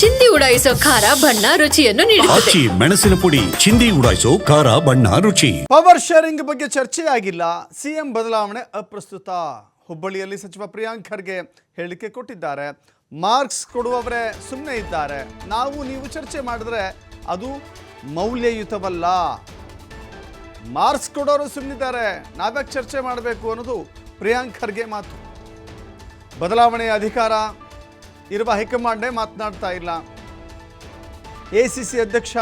ಚಿಂದಿ ಉಡಾಯಿಸೋ ಖಾರ ಬಣ್ಣ ರುಚಿಯನ್ನು ನೀಡುತ್ತದೆ. ಆಚಿ ಮೆಣಸಿನ ಪುಡಿ ಚಿಂದಿ ಉಡಾಯಿಸೋ ಖಾರ ಬಣ್ಣ ರುಚಿ. ಪವರ್ ಶೇರಿಂಗ್ ಬಗ್ಗೆ ಚರ್ಚೆ ಆಗಿಲ್ಲ. ಸಿಎಂ ಬದಲಾವಣೆ ಅಪ್ರಸ್ತುತ. ಹುಬ್ಬಳ್ಳಿಯಲ್ಲಿ ಸಚಿವ ಪ್ರಿಯಾಂಕ್ ಖರ್ಗೆ ಹೇಳಿಕೆ ಕೊಟ್ಟಿದ್ದಾರೆ. ಮಾರ್ಕ್ಸ್ ಕೊಡುವವರೇ ಸುಮ್ಮನೆ ಇದ್ದಾರೆ. ನಾವು ನೀವು ಚರ್ಚೆ ಮಾಡಿದ್ರೆ ಅದು ಮೌಲ್ಯಯುತವಲ್ಲ. ಮಾರ್ಕ್ಸ್ ಕೊಡೋರು ಸುಮ್ಮನಿದ್ದಾರೆ ನಾವ್ಯಾಕೆ ಚರ್ಚೆ ಮಾಡಬೇಕು ಅನ್ನೋದು ಪ್ರಿಯಾಂಕ್ ಖರ್ಗೆ ಮಾತು. ಬದಲಾವಣೆಯ ಅಧಿಕಾರ ಇರುವ ಹೈಕಮಾಂಡೇ ಮಾತನಾಡ್ತಾ ಇಲ್ಲ. ಎ ಅಧ್ಯಕ್ಷ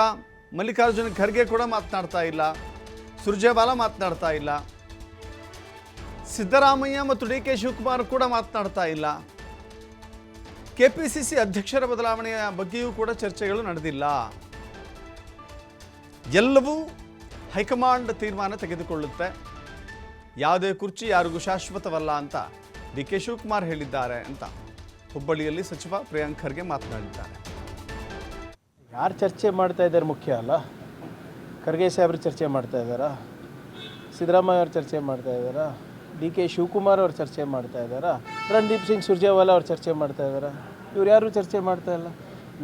ಮಲ್ಲಿಕಾರ್ಜುನ ಖರ್ಗೆ ಕೂಡ ಮಾತನಾಡ್ತಾ ಇಲ್ಲ. ಸುರ್ಜೇವಾಲಾ ಮಾತನಾಡ್ತಾ ಇಲ್ಲ. ಸಿದ್ದರಾಮಯ್ಯ ಮತ್ತು ಡಿ ಕೆ ಶಿವಕುಮಾರ್ ಕೂಡ ಮಾತನಾಡ್ತಾ ಇಲ್ಲ. ಕೆ ಪಿ ಸಿ ಸಿ ಅಧ್ಯಕ್ಷರ ಬದಲಾವಣೆಯ ಬಗ್ಗೆಯೂ ಕೂಡ ಚರ್ಚೆಗಳು ನಡೆದಿಲ್ಲ. ಎಲ್ಲವೂ ಹೈಕಮಾಂಡ್ ತೀರ್ಮಾನ ತೆಗೆದುಕೊಳ್ಳುತ್ತೆ. ಯಾವುದೇ ಕುರ್ಚಿ ಯಾರಿಗೂ ಶಾಶ್ವತವಲ್ಲ ಅಂತ ಡಿ ಕೆ ಶಿವಕುಮಾರ್ ಹೇಳಿದ್ದಾರೆ ಅಂತ. ಹುಬ್ಬಳ್ಳಿಯಲ್ಲಿ ಸಚಿವ ಪ್ರಿಯಾಂಕ್ ಖರ್ಗೆ ಮಾತನಾಡಿದ್ದಾರೆ. ಯಾರು ಚರ್ಚೆ ಮಾಡ್ತಾ ಇದ್ದಾರೆ ಮುಖ್ಯ ಅಲ್ಲ? ಖರ್ಗೆ ಸಾಹೇಬ್ರು ಚರ್ಚೆ ಮಾಡ್ತಾ ಇದ್ದಾರಾ? ಸಿದ್ದರಾಮಯ್ಯ ಅವ್ರು ಚರ್ಚೆ ಮಾಡ್ತಾ ಇದ್ದಾರಾ? ಡಿ ಕೆ ಶಿವಕುಮಾರ್ ಅವರು ಚರ್ಚೆ ಮಾಡ್ತಾ ಇದ್ದಾರಾ? ರಣದೀಪ್ ಸಿಂಗ್ ಸುರ್ಜೇವಾಲಾ ಅವರು ಚರ್ಚೆ ಮಾಡ್ತಾ ಇದ್ದಾರಾ? ಇವ್ರು ಯಾರು ಚರ್ಚೆ ಮಾಡ್ತಾ ಇಲ್ಲ?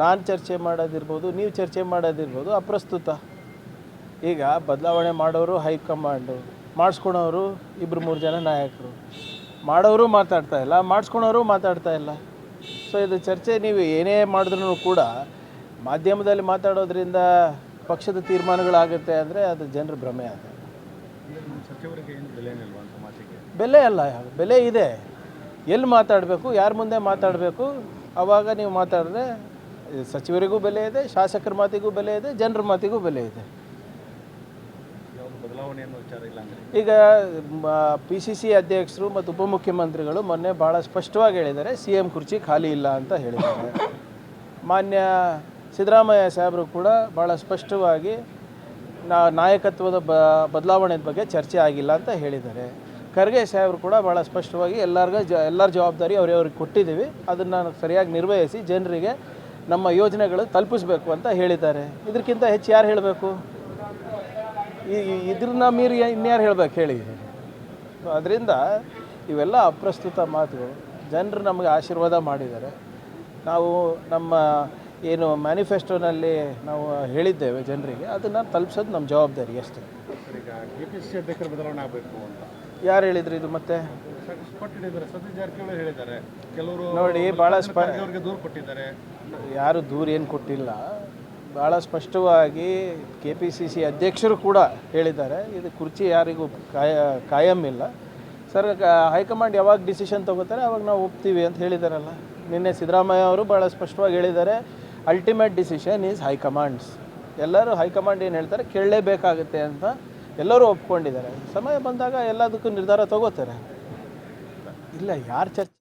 ನಾನು ಚರ್ಚೆ ಮಾಡೋದಿರ್ಬೋದು, ನೀವು ಚರ್ಚೆ ಮಾಡೋದಿರ್ಬೋದು ಅಪ್ರಸ್ತುತ. ಈಗ ಬದಲಾವಣೆ ಮಾಡೋರು ಹೈಕಮಾಂಡು ಮಾಡಿಸ್ಕೊಳೋರು ಇಬ್ಬರು ಮೂರು ಜನ ನಾಯಕರು. ಮಾಡೋರು ಮಾತಾಡ್ತಾ ಇಲ್ಲ ಮಾಡಿಸ್ಕೊಳೋರು ಮಾತಾಡ್ತಾ ಇಲ್ಲ. ಸೊ ಇದು ಚರ್ಚೆ ನೀವು ಏನೇ ಮಾಡಿದ್ರೂ ಕೂಡ ಮಾಧ್ಯಮದಲ್ಲಿ ಮಾತಾಡೋದ್ರಿಂದ ಪಕ್ಷದ ತೀರ್ಮಾನಗಳಾಗುತ್ತೆ ಅಂದರೆ ಅದು ಜನರ ಭ್ರಮೆ ಆಗುತ್ತೆ ಬೆಲೆ ಅಲ್ಲ, ಬೆಲೆ ಇದೆ. ಎಲ್ಲಿ ಮಾತಾಡಬೇಕು, ಯಾರ ಮುಂದೆ ಮಾತಾಡಬೇಕು ಆವಾಗ ನೀವು ಮಾತಾಡಿದ್ರೆ ಸಚಿವರಿಗೂ ಬೆಲೆ ಇದೆ, ಶಾಸಕರ ಮಾತಿಗೂ ಬೆಲೆ ಇದೆ, ಜನರ ಮಾತಿಗೂ ಬೆಲೆ ಇದೆ. ಈಗ ಪಿ ಸಿ ಸಿ ಅಧ್ಯಕ್ಷರು ಮತ್ತು ಉಪಮುಖ್ಯಮಂತ್ರಿಗಳು ಮೊನ್ನೆ ಭಾಳ ಸ್ಪಷ್ಟವಾಗಿ ಹೇಳಿದ್ದಾರೆ, ಸಿ ಎಂ ಕುರ್ಚಿ ಖಾಲಿ ಇಲ್ಲ ಅಂತ ಹೇಳಿದ್ದಾರೆ. ಮಾನ್ಯ ಸಿದ್ದರಾಮಯ್ಯ ಸಾಹೇಬರು ಕೂಡ ಭಾಳ ಸ್ಪಷ್ಟವಾಗಿ ನಾ, ನಾಯಕತ್ವದ ಬ ಬದಲಾವಣೆ ಬಗ್ಗೆ ಚರ್ಚೆ ಆಗಿಲ್ಲ ಅಂತ ಹೇಳಿದ್ದಾರೆ. ಖರ್ಗೆ ಸಾಹೇಬರು ಕೂಡ ಭಾಳ ಸ್ಪಷ್ಟವಾಗಿ ಎಲ್ಲರಿಗೂ, ಜ, ಎಲ್ಲರ ಜವಾಬ್ದಾರಿ ಅವ್ರವ್ರಿಗೆ ಕೊಟ್ಟಿದ್ದೀವಿ, ಅದನ್ನು ಸರಿಯಾಗಿ ನಿರ್ವಹಿಸಿ ಜನರಿಗೆ ನಮ್ಮ ಯೋಜನೆಗಳು ತಲುಪಿಸ್ಬೇಕು ಅಂತ ಹೇಳಿದ್ದಾರೆ. ಇದಕ್ಕಿಂತ ಹೆಚ್ಚು ಯಾರು ಹೇಳಬೇಕು? ಈ ಇದ್ರನ್ನ ಮೀರಿ ಇನ್ಯಾರು ಹೇಳ್ಬೇಕು ಹೇಳಿ? ಅದರಿಂದ ಇವೆಲ್ಲ ಅಪ್ರಸ್ತುತ ಮಾತುಗಳು. ಜನರು ನಮಗೆ ಆಶೀರ್ವಾದ ಮಾಡಿದ್ದಾರೆ. ನಾವು ನಮ್ಮ ಏನು ಮ್ಯಾನಿಫೆಸ್ಟೋನಲ್ಲಿ ನಾವು ಹೇಳಿದ್ದೇವೆ ಜನರಿಗೆ ಅದನ್ನು ತಲುಪಿಸೋದು ನಮ್ಮ ಜವಾಬ್ದಾರಿ ಅಷ್ಟೇ. ಬದಲಾವಣೆ ಆಗಬೇಕು ಅಂತ. ಯಾರು ಹೇಳಿದ್ರು ಇದು ಮತ್ತೆ? ಹೇಳಿದ್ದಾರೆ. ಕೆಲವರು ನೋಡಿ ಭಾಳ ದೂರು ಕೊಟ್ಟಿದ್ದಾರೆ. ಯಾರು ದೂರ ಏನು ಕೊಟ್ಟಿಲ್ಲ. ಭಾಳ ಸ್ಪಷ್ಟವಾಗಿ ಕೆ ಪಿ ಸಿ ಸಿ ಅಧ್ಯಕ್ಷರು ಕೂಡ ಹೇಳಿದ್ದಾರೆ. ಇದು ಕುರ್ಚಿ ಯಾರಿಗೂ ಕಾಯ, ಕಾಯಂ ಇಲ್ಲ. ಸರ್ ಹೈಕಮಾಂಡ್ ಯಾವಾಗ ಡಿಸಿಷನ್ ತೊಗೋತಾರೆ ಅವಾಗ ನಾವು ಒಪ್ತೀವಿ ಅಂತ ಹೇಳಿದಾರಲ್ಲ. ನಿನ್ನೆ ಸಿದ್ದರಾಮಯ್ಯ ಅವರು ಭಾಳ ಸ್ಪಷ್ಟವಾಗಿ ಹೇಳಿದ್ದಾರೆ ಅಲ್ಟಿಮೇಟ್ ಡಿಸಿಷನ್ ಈಸ್ ಹೈಕಮಾಂಡ್ಸ್. ಎಲ್ಲರೂ ಹೈಕಮಾಂಡ್ ಏನು ಹೇಳ್ತಾರೆ, ಕೇಳಲೇಬೇಕಾಗುತ್ತೆ ಅಂತ ಎಲ್ಲರೂ ಒಪ್ಕೊಂಡಿದ್ದಾರೆ. ಸಮಯ ಬಂದಾಗ ಎಲ್ಲದಕ್ಕೂ ನಿರ್ಧಾರ ತಗೋತಾರೆ. ಇಲ್ಲ, ಯಾರು ಚರ್ಚೆ